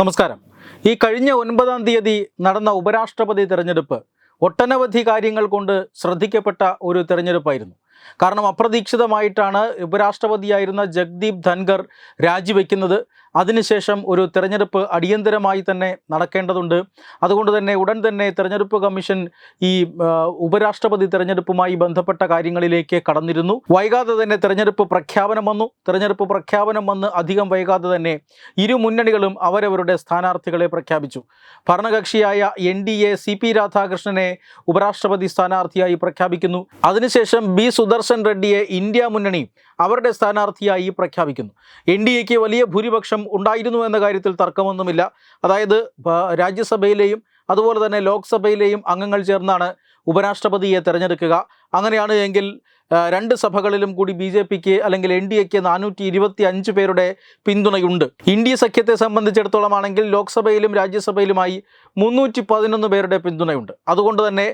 നമസ്കാരം. ഈ കഴിഞ്ഞ ഒൻപതാം തീയതി നടന്ന ഉപരാഷ്ട്രപതി തിരഞ്ഞെടുപ്പ് ഒട്ടനവധി കാര്യങ്ങൾ കൊണ്ട് ശ്രദ്ധിക്കപ്പെട്ട ഒരു തിരഞ്ഞെടുപ്പായിരുന്നു. കാരണം അപ്രതീക്ഷിതമായിട്ടാണ് ഉപരാഷ്ട്രപതിയായിരുന്ന ജഗ്ദീപ് ധൻഖർ രാജിവെക്കുന്നത്. അതിനുശേഷം ഒരു തെരഞ്ഞെടുപ്പ് അടിയന്തരമായി തന്നെ നടക്കേണ്ടതുണ്ട്. അതുകൊണ്ട് തന്നെ ഉടൻ തന്നെ തെരഞ്ഞെടുപ്പ് കമ്മീഷൻ ഈ ഉപരാഷ്ട്രപതി തെരഞ്ഞെടുപ്പുമായി ബന്ധപ്പെട്ട കാര്യങ്ങളിലേക്ക് കടന്നിരുന്നു. വൈകാതെ തന്നെ തെരഞ്ഞെടുപ്പ് പ്രഖ്യാപനം വന്നു. തെരഞ്ഞെടുപ്പ് പ്രഖ്യാപനം വന്ന് അധികം വൈകാതെ തന്നെ ഇരു മുന്നണികളും അവരവരുടെ സ്ഥാനാർത്ഥികളെ പ്രഖ്യാപിച്ചു. ഭരണകക്ഷിയായ N D A C P രാധാകൃഷ്ണനെ ഉപരാഷ്ട്രപതി സ്ഥാനാർത്ഥിയായി പ്രഖ്യാപിക്കുന്നു. അതിനുശേഷം ബി സുദർശൻ റെഡ്ഡിയെ ഇന്ത്യ മുന്നണി അവരുടെ സ്ഥാനാർത്ഥിയായി പ്രഖ്യാപിക്കുന്നു. എൻ ഡി എക്ക് വലിയ ഭൂരിപക്ഷം ഉണ്ടായിരുന്നു എന്ന കാര്യത്തിൽ തർക്കമൊന്നുമില്ല. അതായത് രാജ്യസഭയിലെയും അതുപോലെ തന്നെ ലോക്സഭയിലെയും അംഗങ്ങൾ ചേർന്നാണ് ഉപരാഷ്ട്രപതിയെ തിരഞ്ഞെടുക്കുക. അങ്ങനെയാണ് എങ്കിൽ രണ്ട് സഭകളിലും കൂടി ബി ജെ പിക്ക് അല്ലെങ്കിൽ എൻ ഡി എക്ക് നാനൂറ്റി ഇരുപത്തി അഞ്ച് പേരുടെ പിന്തുണയുണ്ട്. ഇന്ത്യ സഖ്യത്തെ സംബന്ധിച്ചിടത്തോളം ആണെങ്കിൽ ലോക്സഭയിലും രാജ്യസഭയിലുമായി മുന്നൂറ്റി പതിനൊന്ന് പേരുടെ പിന്തുണയുണ്ട്. അതുകൊണ്ട് തന്നെ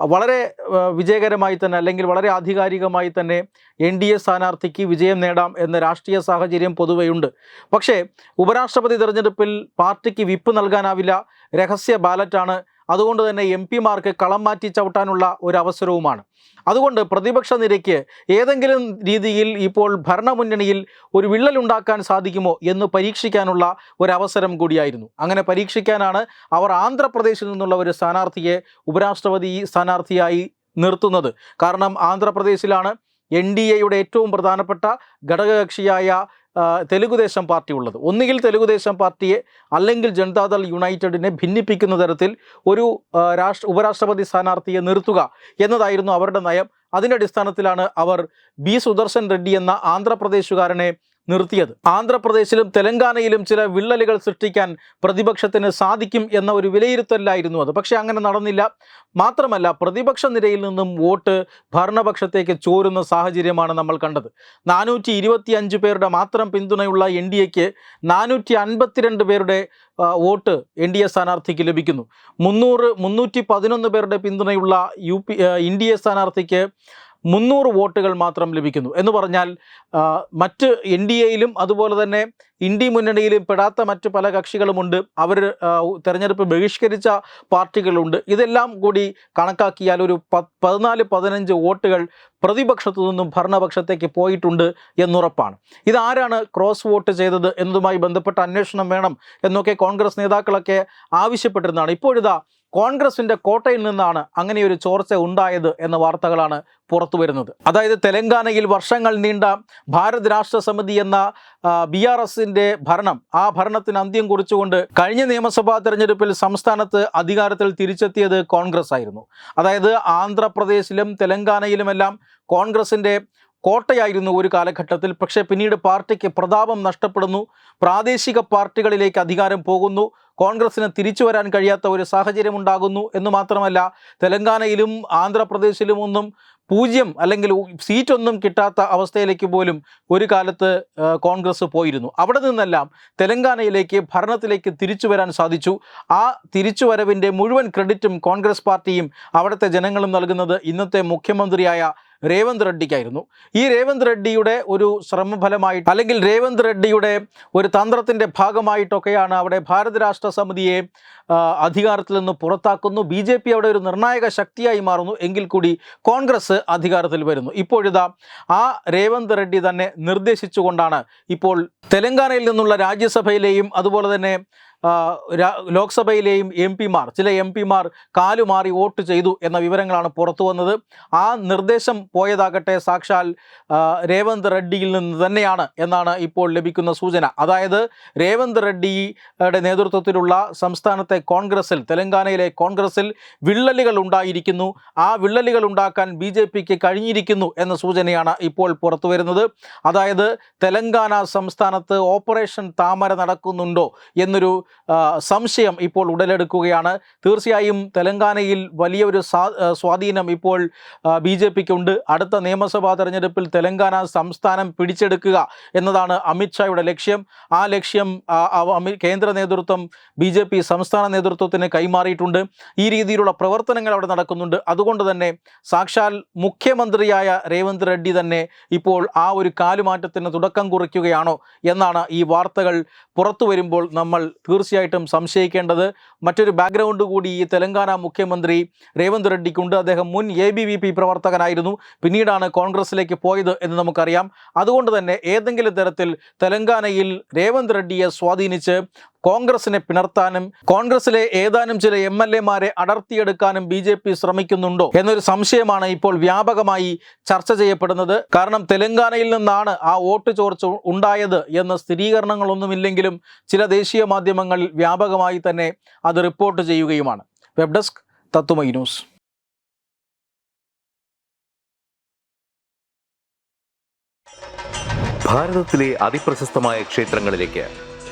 വളരെ വിജയകരമായി തന്നെ അല്ലെങ്കിൽ വളരെ ആധികാരികമായി തന്നെ എൻ ഡി എ സ്ഥാനാർത്ഥിക്ക് വിജയം നേടാം എന്ന രാഷ്ട്രീയ സാഹചര്യം പൊതുവെയുണ്ട് പക്ഷേ ഉപരാഷ്ട്രപതി തെരഞ്ഞെടുപ്പിൽ പാർട്ടിക്ക് വിപ്പ് നൽകാനാവില്ല. രഹസ്യ ബാലറ്റാണ് അതുകൊണ്ട് തന്നെ എം പിമാർക്ക് കളം മാറ്റി ചവിട്ടാനുള്ള ഒരു അവസരവുമാണ്. അതുകൊണ്ട് പ്രതിപക്ഷ നിരയ്ക്ക് ഏതെങ്കിലും രീതിയിൽ ഇപ്പോൾ ഭരണമുന്നണിയിൽ ഒരു വിള്ളൽ ഉണ്ടാക്കാൻ സാധിക്കുമോ എന്ന് പരീക്ഷിക്കാനുള്ള ഒരവസരം കൂടിയായിരുന്നു. അങ്ങനെ പരീക്ഷിക്കാനാണ് അവർ ആന്ധ്രാപ്രദേശിൽ നിന്നുള്ള ഒരു സ്ഥാനാർത്ഥിയെ ഉപരാഷ്ട്രപതി സ്ഥാനാർത്ഥിയായി നിർത്തുന്നത്. കാരണം ആന്ധ്രാപ്രദേശിലാണ് എൻ ഡി എയുടെ ഏറ്റവും പ്രധാനപ്പെട്ട ഘടകകക്ഷിയായ തെലുഗുദേശം പാർട്ടി ഉള്ളത്. ഒന്നുകിൽ തെലുഗുദേശം പാർട്ടിയെ അല്ലെങ്കിൽ ജനതാദൾ യുണൈറ്റഡിനെ ഭിന്നിപ്പിക്കുന്ന തരത്തിൽ ഒരു രാഷ്ട്ര ഉപരാഷ്ട്രപതി സ്ഥാനാർത്ഥിയെ നിർത്തുക എന്നതായിരുന്നു അവരുടെ നയം. അതിന്റെ അടിസ്ഥാനത്തിലാണ് അവർ ബി സുദർശൻ റെഡ്ഡി എന്ന ആന്ധ്രാപ്രദേശുകാരനെ നിർത്തിയത്. ആന്ധ്രാപ്രദേശിലും തെലങ്കാനയിലും ചില വിള്ളലുകൾ സൃഷ്ടിക്കാൻ പ്രതിപക്ഷത്തിന് സാധിക്കും എന്ന ഒരു വിലയിരുത്തലായിരുന്നു അത്. പക്ഷേ അങ്ങനെ നടന്നില്ല. മാത്രമല്ല പ്രതിപക്ഷ നിരയിൽ നിന്നും വോട്ട് ഭരണപക്ഷത്തേക്ക് ചോരുന്ന സാഹചര്യമാണ് നമ്മൾ കണ്ടത്. നാനൂറ്റി ഇരുപത്തി അഞ്ച് പേരുടെ മാത്രം പിന്തുണയുള്ള എൻ ഡി എക്ക് നാനൂറ്റി അൻപത്തിരണ്ട് പേരുടെ വോട്ട് എൻ ഡി എ സ്ഥാനാർത്ഥിക്ക് ലഭിക്കുന്നു. മുന്നൂറ് മുന്നൂറ്റി പതിനൊന്ന് പേരുടെ പിന്തുണയുള്ള U P N D A സ്ഥാനാർത്ഥിക്ക് മുന്നൂറ് വോട്ടുകൾ മാത്രം ലഭിക്കുന്നു. എന്ന് പറഞ്ഞാൽ മറ്റ് എൻ ഡി എയിലും അതുപോലെ തന്നെ ഇന്ത്യ മുന്നണിയിലും പെടാത്ത മറ്റ് പല കക്ഷികളുമുണ്ട് അവർ തെരഞ്ഞെടുപ്പ് ബഹിഷ്കരിച്ച പാർട്ടികളുണ്ട്. ഇതെല്ലാം കൂടി കണക്കാക്കിയാൽ ഒരു പതിനാല് പതിനഞ്ച് വോട്ടുകൾ പ്രതിപക്ഷത്തു നിന്നും ഭരണപക്ഷത്തേക്ക് പോയിട്ടുണ്ട് എന്നുറപ്പാണ്. ഇതാരാണ് ക്രോസ് വോട്ട് ചെയ്തത് എന്നതുമായി ബന്ധപ്പെട്ട അന്വേഷണം വേണം എന്നൊക്കെ കോൺഗ്രസ് നേതാക്കളൊക്കെ ആവശ്യപ്പെട്ടിരുന്നതാണ്. ഇപ്പോഴിതാ കോൺഗ്രസിന്റെ കോട്ടയിൽ നിന്നാണ് അങ്ങനെയൊരു ചോർച്ച ഉണ്ടായത് എന്ന വാർത്തകളാണ് പുറത്തു വരുന്നത്. അതായത് തെലങ്കാനയിൽ വർഷങ്ങൾ നീണ്ട ഭാരത് രാഷ്ട്ര സമിതി എന്ന ബി ആർ ഭരണം ആ ഭരണത്തിന് അന്ത്യം കുറിച്ചുകൊണ്ട് കഴിഞ്ഞ നിയമസഭാ തെരഞ്ഞെടുപ്പിൽ സംസ്ഥാനത്ത് അധികാരത്തിൽ തിരിച്ചെത്തിയത് കോൺഗ്രസ് ആയിരുന്നു. അതായത് ആന്ധ്രാപ്രദേശിലും തെലങ്കാനയിലുമെല്ലാം കോൺഗ്രസിന്റെ കോട്ടയായിരുന്നു ഒരു കാലഘട്ടത്തിൽ. പക്ഷേ പിന്നീട് പാർട്ടിക്ക് പ്രതാപം നഷ്ടപ്പെടുന്നു പ്രാദേശിക പാർട്ടികളിലേക്ക് അധികാരം പോകുന്നു കോൺഗ്രസിന് തിരിച്ചു വരാൻ കഴിയാത്ത ഒരു സാഹചര്യം ഉണ്ടാകുന്നു എന്ന് മാത്രമല്ല തെലങ്കാനയിലും ആന്ധ്രാപ്രദേശിലും ഒന്നും പൂജ്യം അല്ലെങ്കിൽ സീറ്റൊന്നും കിട്ടാത്ത അവസ്ഥയിലേക്ക് പോലും ഒരു കാലത്ത് കോൺഗ്രസ് പോയിരുന്നു. അവിടെ നിന്നെല്ലാം തെലങ്കാനയിലേക്ക് ഭരണത്തിലേക്ക് തിരിച്ചു വരാൻ സാധിച്ചു. ആ തിരിച്ചുവരവിന്റെ മുഴുവൻ ക്രെഡിറ്റും കോൺഗ്രസ് പാർട്ടിയും അവിടുത്തെ ജനങ്ങളും നൽകുന്നത് ഇന്നത്തെ മുഖ്യമന്ത്രിയായ രേവന്ത് റെഡ്ഡിക്കായിരുന്നു. ഈ രേവന്ത് റെഡ്ഡിയുടെ ഒരു ശ്രമഫലമായിട്ട് അല്ലെങ്കിൽ രേവന്ത് റെഡ്ഡിയുടെ ഒരു തന്ത്രത്തിന്റെ ഭാഗമായിട്ടൊക്കെയാണ് അവിടെ ഭാരത രാഷ്ട്ര സമിതിയെ അധികാരത്തിൽ നിന്ന് പുറത്താക്കുന്നു. ബി ജെ പി അവിടെ ഒരു നിർണായക ശക്തിയായി മാറുന്നു. എങ്കിൽ കൂടി കോൺഗ്രസ് അധികാരത്തിൽ വരുന്നു. ഇപ്പോഴിതാ ആ രേവന്ത് റെഡ്ഡി തന്നെ നിർദ്ദേശിച്ചുകൊണ്ടാണ് ഇപ്പോൾ തെലങ്കാനയിൽ നിന്നുള്ള രാജ്യസഭയിലെയും അതുപോലെ തന്നെ ലോക്സഭയിലെയും എം പിമാർ ചില എം പിമാർ കാലുമാറി വോട്ട് ചെയ്തു എന്ന വിവരങ്ങളാണ് പുറത്തു വന്നത്. ആ നിർദ്ദേശം പോയതാകട്ടെ സാക്ഷാൽ രേവന്ത് റെഡ്ഡിയിൽ നിന്ന് തന്നെയാണ് എന്നാണ് ഇപ്പോൾ ലഭിക്കുന്ന സൂചന. അതായത് രേവന്ത് റെഡ്ഡിയുടെ നേതൃത്വത്തിലുള്ള സംസ്ഥാനത്തെ കോൺഗ്രസിൽ തെലങ്കാനയിലെ കോൺഗ്രസിൽ വിള്ളലുകൾ ഉണ്ടായിരിക്കുന്നു. ആ വിള്ളലുകൾ ഉണ്ടാക്കാൻ ബി ജെ പിക്ക് കഴിഞ്ഞിരിക്കുന്നു എന്ന സൂചനയാണ് ഇപ്പോൾ പുറത്തു വരുന്നത്. അതായത് തെലങ്കാന സംസ്ഥാനത്ത് ഓപ്പറേഷൻ താമര നടക്കുന്നുണ്ടോ എന്നൊരു സംശയം ഇപ്പോൾ ഉടലെടുക്കുകയാണ്. തീർച്ചയായും തെലങ്കാനയിൽ വലിയൊരു സ്വാധീനം ഇപ്പോൾ ബി ജെ പിക്കുണ്ട്. അടുത്ത നിയമസഭാ തെരഞ്ഞെടുപ്പിൽ തെലങ്കാന സംസ്ഥാനം പിടിച്ചെടുക്കുക എന്നതാണ് അമിത്ഷായുടെ ലക്ഷ്യം. ആ ലക്ഷ്യം കേന്ദ്ര നേതൃത്വം ബി ജെ പി സംസ്ഥാന നേതൃത്വത്തിന് കൈമാറിയിട്ടുണ്ട്. ഈ രീതിയിലുള്ള പ്രവർത്തനങ്ങൾ അവിടെ നടക്കുന്നുണ്ട്. അതുകൊണ്ട് തന്നെ സാക്ഷാൽ മുഖ്യമന്ത്രിയായ രേവന്ത് റെഡ്ഡി തന്നെ ഇപ്പോൾ ആ ഒരു കാലുമാറ്റത്തിന് തുടക്കം കുറിക്കുകയാണോ എന്നാണ് ഈ വാർത്തകൾ പുറത്തു വരുമ്പോൾ നമ്മൾ തീർച്ചയായും തീർച്ചയായിട്ടും സംശയിക്കേണ്ടത്. മറ്റൊരു ബാക്ക്ഗ്രൗണ്ട് കൂടി ഈ തെലങ്കാന മുഖ്യമന്ത്രി രേവന്ത് റെഡ്ഡിക്കുണ്ട്. അദ്ദേഹം മുൻ എ ബി വി പി പ്രവർത്തകനായിരുന്നു. പിന്നീടാണ് കോൺഗ്രസിലേക്ക് പോയത് എന്ന് നമുക്കറിയാം. അതുകൊണ്ട് തന്നെ ഏതെങ്കിലും തരത്തിൽ തെലങ്കാനയിൽ രേവന്ത് റെഡ്ഡിയെ സ്വാധീനിച്ച് കോൺഗ്രസിനെ പിണർത്താനും കോൺഗ്രസിലെ ഏതാനും ചില എം എൽ എമാരെ അടർത്തിയെടുക്കാനും ബി ജെ പി ശ്രമിക്കുന്നുണ്ടോ എന്നൊരു സംശയമാണ് ഇപ്പോൾ വ്യാപകമായി ചർച്ച ചെയ്യപ്പെടുന്നത്. കാരണം തെലങ്കാനയിൽ നിന്നാണ് ആ വോട്ട് ചോർച്ച ഉണ്ടായത് എന്ന സ്ഥിരീകരണങ്ങളൊന്നുമില്ലെങ്കിലും ചില ദേശീയ മാധ്യമങ്ങളിൽ വ്യാപകമായി തന്നെ അത് റിപ്പോർട്ട് ചെയ്യുകയുമാണ്. വെബ് ഡെസ്ക് തത്തുമൈ ന്യൂസ്. ഭാരതത്തിലെ ക്ഷേത്രങ്ങളിലേക്ക്